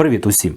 Привіт усім!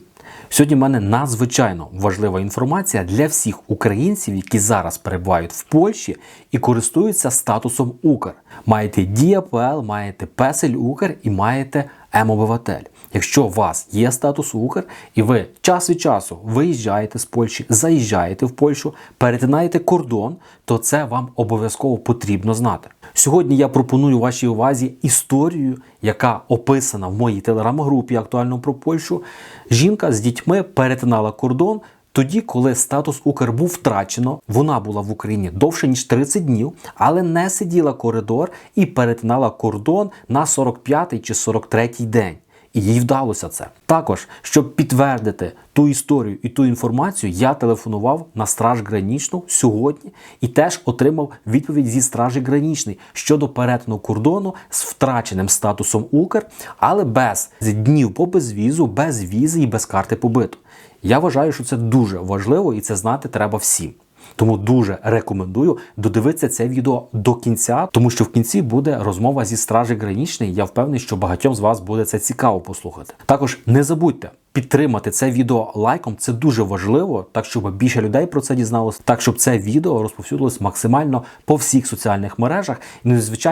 Сьогодні в мене надзвичайно важлива інформація для всіх українців, які зараз перебувають в Польщі і користуються статусом Укр. Маєте ДІАПЛ, маєте Песель Укр і маєте М-обиватель. Якщо у вас є статус Укр і ви час від часу виїжджаєте з Польщі, заїжджаєте в Польщу, перетинаєте кордон, то це вам обов'язково потрібно знати. Сьогодні я пропоную вашій увазі історію, яка описана в моїй телеграм-групі актуально про Польщу. Жінка з дітьми перетинала кордон. Тоді, коли статус Укр був втрачено, вона була в Україні довше ніж 30 днів, але не сиділа коридор і перетинала кордон на 45-й чи 43-й день. І їй вдалося це. Також, щоб підтвердити ту історію і ту інформацію, я телефонував на страж гранічну сьогодні і теж отримав відповідь зі стражі гранічної щодо перетину кордону з втраченим статусом Укр, але без днів по безвізу, без візи і без карти побиту. Я вважаю, що це дуже важливо і це знати треба всім. Тому дуже рекомендую додивитися це відео до кінця, тому що в кінці буде розмова зі стражі гранічної. Я впевнений, що багатьом з вас буде це цікаво послухати. Також не забудьте підтримати це відео лайком. Це дуже важливо, так щоб більше людей про це дізналося, так щоб це відео розповсюдилось максимально по всіх соціальних мережах. І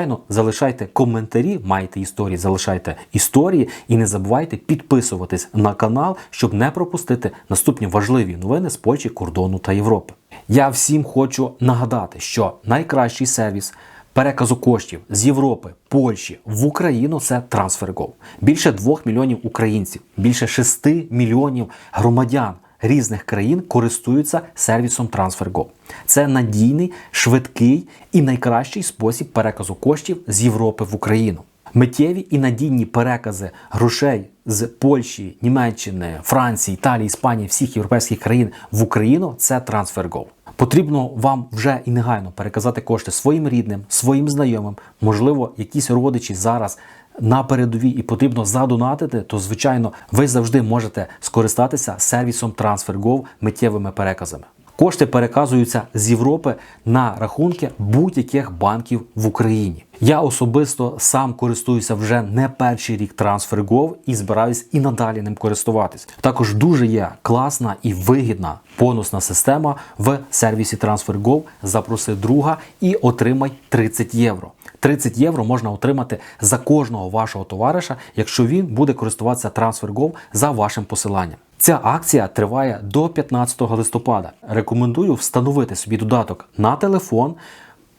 ну, залишайте коментарі, маєте історії, залишайте історії і не забувайте підписуватись на канал, щоб не пропустити наступні важливі новини з Польщі, кордону та Європи. Я всім хочу нагадати, що найкращий сервіс переказу коштів з Європи, Польщі в Україну це TransferGo. Більше 2 мільйонів українців, більше 6 мільйонів громадян різних країн користуються сервісом TransferGo. Це надійний, швидкий і найкращий спосіб переказу коштів з Європи в Україну. Миттєві і надійні перекази грошей з Польщі, Німеччини, Франції, Італії, Іспанії, всіх європейських країн в Україну це TransferGo. Потрібно вам вже і негайно переказати кошти своїм рідним, своїм знайомим, можливо, якісь родичі зараз на передовій і потрібно задонатити, то звичайно ви завжди можете скористатися сервісом TransferGo миттєвими переказами. Кошти переказуються з Європи на рахунки будь-яких банків в Україні. Я особисто сам користуюся вже не перший рік TransferGo і збираюсь і надалі ним користуватись. Також дуже є класна і вигідна бонусна система в сервісі TransferGo. Запроси друга і отримай 30 євро. 30 євро можна отримати за кожного вашого товариша, якщо він буде користуватися TransferGo за вашим посиланням. Ця акція триває до 15 листопада. Рекомендую встановити собі додаток на телефон,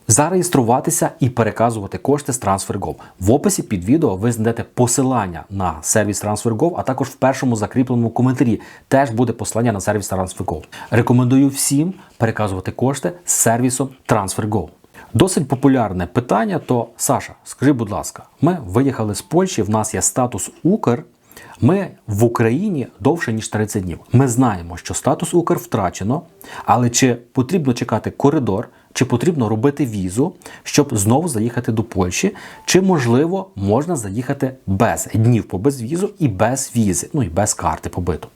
зареєструватися і переказувати кошти з TransferGo. В описі під відео ви знайдете посилання на сервіс TransferGo, а також в першому закріпленому коментарі теж буде посилання на сервіс TransferGo. Рекомендую всім переказувати кошти з сервісом TransferGo. Досить популярне питання. То Саша, скажи, будь ласка, ми виїхали з Польщі. В нас є статус Укр. Ми в Україні довше ніж 30 днів. Ми знаємо, що статус Укр втрачено, але чи потрібно чекати коридор, чи потрібно робити візу, щоб знову заїхати до Польщі, чи можливо можна заїхати без днів по безвізу і без візи, ну і без карти побиту.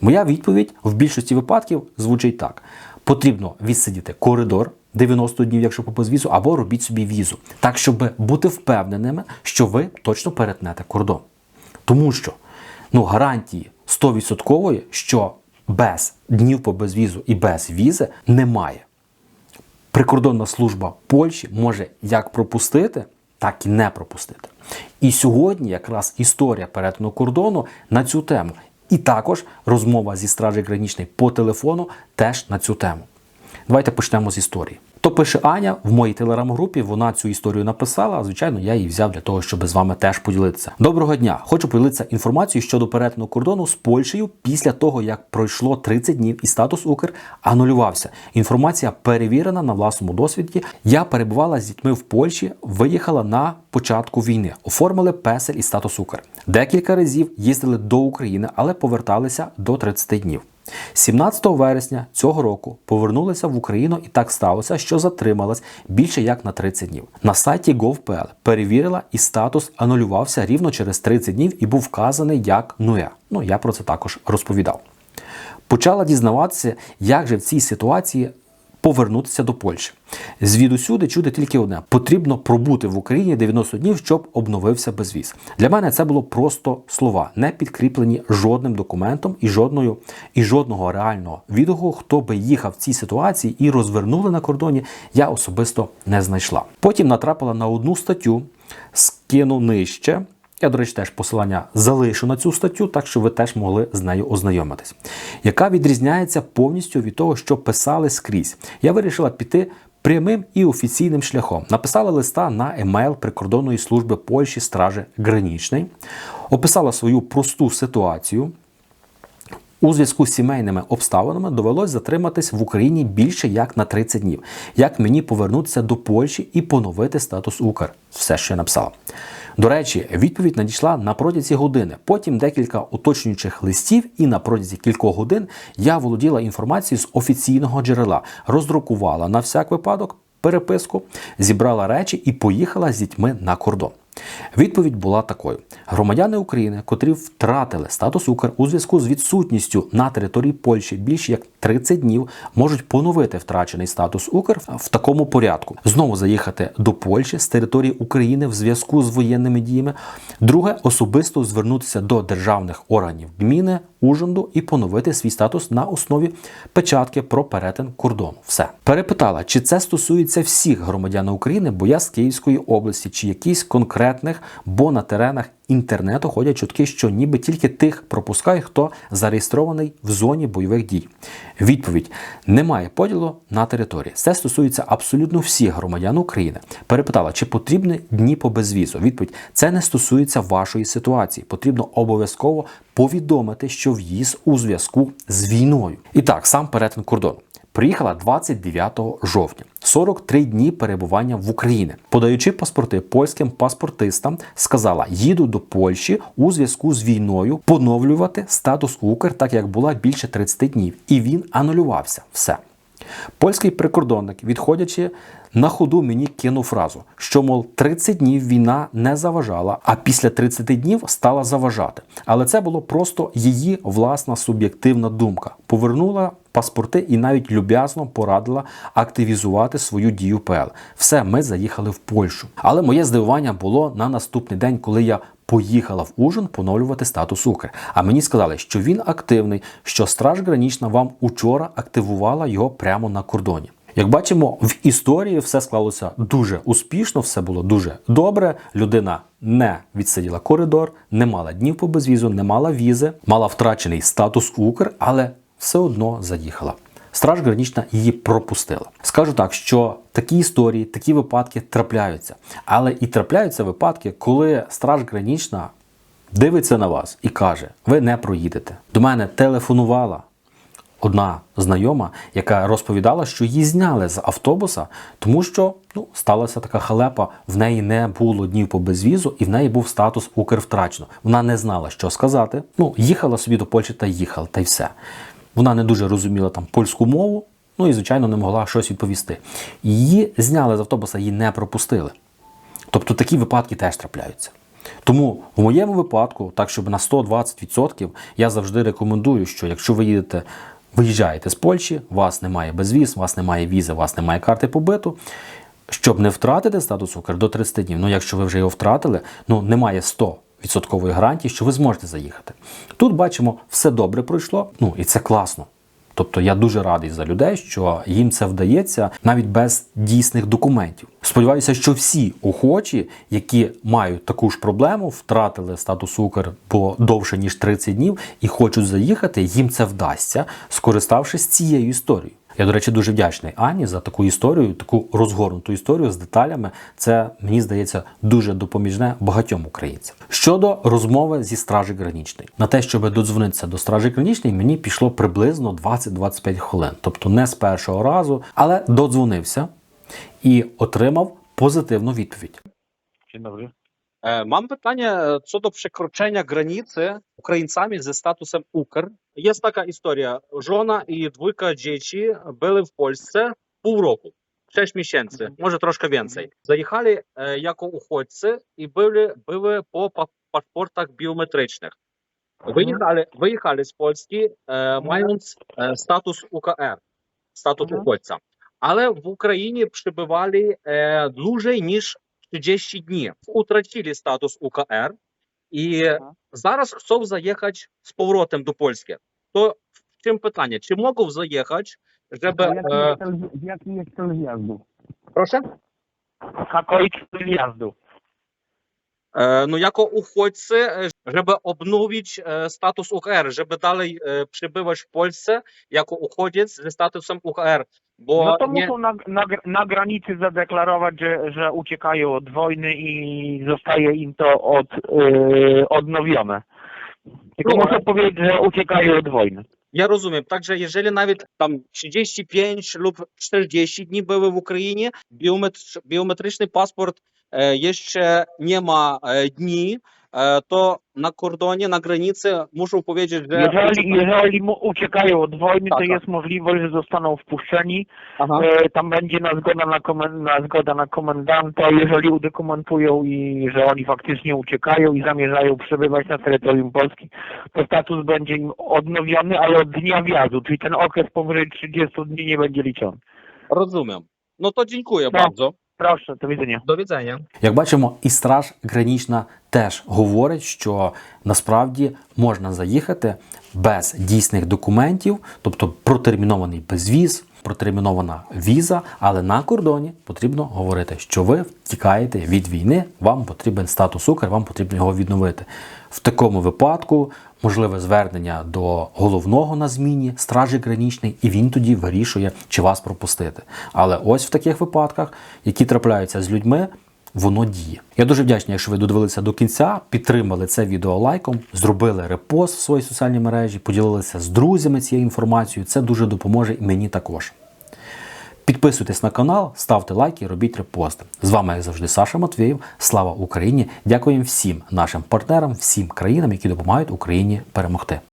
Моя відповідь в більшості випадків звучить так: потрібно відсидіти коридор. 90 днів, якщо по безвізу, або робіть собі візу, так щоб бути впевненими, що ви точно перетнете кордон. Тому що ну, гарантії 100%, що без днів по безвізу і без візи немає. Прикордонна служба Польщі може як пропустити, так і не пропустити. І сьогодні якраз історія перетину кордону на цю тему. І також розмова зі стражі гранічної по телефону теж на цю тему. Давайте почнемо з історії. То пише Аня в моїй телеграм-групі. Вона цю історію написала. а Звичайно, я її взяв для того, щоб з вами теж поділитися. Доброго дня! Хочу поділитися інформацією щодо перетину кордону з Польщею після того, як пройшло 30 днів і статус Укр анулювався. Інформація перевірена на власному досвіді. Я перебувала з дітьми в Польщі, виїхала на початку війни, оформили песель і статус Укр. Декілька разів їздили до України, але поверталися до 30 днів. 17 вересня цього року повернулася в Україну і так сталося, що затрималась більше як на 30 днів. На сайті gov.pl перевірила і статус анулювався рівно через 30 днів і був вказаний як Нуя. Ну я про це також розповідав. Почала дізнаватися, як же в цій ситуації повернутися до Польщі. Звідусюди чути тільки одне: потрібно пробути в Україні 90 днів, щоб обновився безвіз. Для мене це було просто слова, не підкріплені жодним документом і жодною і жодного реального відгуку, хто би їхав в цій ситуації і розвернули на кордоні, я особисто не знайшла. Потім натрапила на одну статтю, скину нижче. Я, до речі, теж посилання залишу на цю статтю, так що ви теж могли з нею ознайомитись, яка відрізняється повністю від того, що писали скрізь. Я вирішила піти прямим і офіційним шляхом. Написала листа на емейл прикордонної служби Польщі Стражі Гранічний, описала свою просту ситуацію. У зв'язку з сімейними обставинами довелось затриматись в Україні більше як на 30 днів. Як мені повернутися до Польщі і поновити статус Укр? Все, що я написала. До речі, відповідь надійшла на протязі години. Потім декілька уточнюючих листів, і на протязі кількох годин я володіла інформацією з офіційного джерела, роздрукувала на всяк випадок переписку, зібрала речі і поїхала з дітьми на кордон. Відповідь була такою: громадяни України, котрі втратили статус Укр у зв'язку з відсутністю на території Польщі більше як 30 днів, можуть поновити втрачений статус Укр в такому порядку: знову заїхати до Польщі з території України в зв'язку з воєнними діями. Друге особисто звернутися до державних органів гміни, Ужинду і поновити свій статус на основі печатки про перетин кордону. Все перепитала, чи це стосується всіх громадян України, бо я з Київської області, чи якісь конкретних, бо на теренах інтернету ходять чутки, що ніби тільки тих пропускають, хто зареєстрований в зоні бойових дій. Відповідь: немає поділу на території. Це стосується абсолютно всіх громадян України. Перепитала, чи потрібні дні по безвізу. Відповідь: це не стосується вашої ситуації. Потрібно обов'язково повідомити, що в'їзд у зв'язку з війною. І так, сам перетин кордону. Приїхала 29 жовтня, 43 дні перебування в Україні. Подаючи паспорти польським паспортистам, сказала: їду до Польщі у зв'язку з війною поновлювати статус Укр, так як була більше 30 днів, і він анулювався. Все. Польський прикордонник, відходячи на ходу, мені кинув фразу, що, мов, 30 днів війна не заважала, а після 30 днів стала заважати. Але це було просто її власна суб'єктивна думка. Повернула паспорти і навіть люб'язно порадила активізувати свою дію ПЛ. Все, ми заїхали в Польщу. Але моє здивування було на наступний день, коли я поїхала в Ужин поновлювати статус Укр. А мені сказали, що він активний, що Страж Гранічна вам учора активувала його прямо на кордоні. Як бачимо, в історії все склалося дуже успішно, все було дуже добре. Людина не відсиділа коридор, не мала днів по безвізу, не мала візи, мала втрачений статус Укр, але все одно заїхала. Страж Гранічна її пропустила. Скажу так, що такі історії, такі випадки трапляються. Але і трапляються випадки, коли Страж Гранічна дивиться на вас і каже: ви не проїдете. До мене телефонувала одна знайома, яка розповідала, що її зняли з автобуса, тому що ну, сталася така халепа, в неї не було днів по безвізу, і в неї був статус Укр втрачено. Вона не знала, що сказати. Ну, їхала собі до Польщі та їхала, та й все. Вона не дуже розуміла там польську мову, ну і, звичайно, не могла щось відповісти. Її зняли з автобуса, її не пропустили. Тобто такі випадки теж трапляються. Тому в моєму випадку, так щоб на 120%, я завжди рекомендую, що якщо ви їдете, виїжджаєте з Польщі, у вас немає безвіз, вас немає візи, вас немає карти побиту, щоб не втратити статус Укр до 30 днів. Ну, якщо ви вже його втратили, ну немає 100 відсоткової гарантії, що ви зможете заїхати. Тут бачимо, все добре пройшло, ну і це класно. Тобто я дуже радий за людей, що їм це вдається навіть без дійсних документів. Сподіваюся, що всі охочі, які мають таку ж проблему, втратили статус Укр по довше ніж 30 днів і хочуть заїхати, їм це вдасться, скориставшись цією історією. Я, до речі, дуже вдячний Ані за таку історію, таку розгорнуту історію з деталями. Це мені здається дуже допоміжне багатьом українцям. Щодо розмови зі стражі гранічної, на те, щоб додзвонитися до стражі гранічної, мені пішло приблизно 20-25 хвилин, тобто не з першого разу, але додзвонився і отримав позитивну відповідь. E, Mam pytanie co do przekroczenia granicy Ukraińcami ze statusem Ukr. Jest taka historia. Żona i dwójka dzieci były w Polsce pół roku, 6 miesięcy, może troszkę więcej. Zajechali e, jako uchodźcy i byli, były po pa- paszportach biometrycznych. Wyjechali, wyjechali z Polski e, mając e, status UKR, status Mhm. uchodźca. Але в Україні e, dłużej niż 30 dni. Utracili status UKR і зараз chcą заїхати з поворотом до Польщі. То в чим питання? Чи можуть заїхати, щоб... Jaki Е, jest, cel, jaki jest cel wjazdu? E, no jako uchodźcy, e, żeby odnowić e, status UKR, żeby dalej przybywać w Polsce jako uchodziec ze statusem UKR. Bo no to nie... muszą na, na, na granicy zadeklarować, że, że uciekają od wojny i zostaje im to od, yy, odnowione. Tylko no, muszą powiedzieć, że uciekają od wojny. Ja rozumiem. Także jeżeli nawet tam 35 lub 40 dni były w Ukrainie, biometr biometryczny paszport E, jeszcze nie ma e, dni, e, to na kordonie, na granicy muszą powiedzieć, że... Jeżeli, jeżeli uciekają od wojny, tak, to tak. jest możliwość, że zostaną wpuszczeni. Aha. Tam będzie na zgoda na, na zgoda na komendanta, jeżeli udokumentują i że oni faktycznie uciekają i zamierzają przebywać na terytorium Polski, to status będzie im odnowiony, ale od dnia wjazdu, czyli ten okres powyżej 30 dni nie będzie liczony. Rozumiem. No to dziękuję tak. bardzo. Proszę, do widzenia. До widzenia. Як бачимо, і страж гранічна теж говорить, що насправді можна заїхати без дійсних документів, тобто протермінований безвіз, протермінована віза, але на кордоні потрібно говорити, що ви втікаєте від війни, вам потрібен статус Укр, вам потрібно його відновити. В такому випадку можливе звернення до головного на зміні, стражі гранічний, і він тоді вирішує, чи вас пропустити. Але ось в таких випадках, які трапляються з людьми, воно діє. Я дуже вдячний, якщо ви додивилися до кінця, підтримали це відео лайком, зробили репост в своїй соціальній мережі, поділилися з друзями цією інформацією. Це дуже допоможе і мені також. Підписуйтесь на канал, ставте лайки, робіть репости. З вами, як завжди, Саша Матвєєв. Слава Україні! Дякуємо всім нашим партнерам, всім країнам, які допомагають Україні перемогти.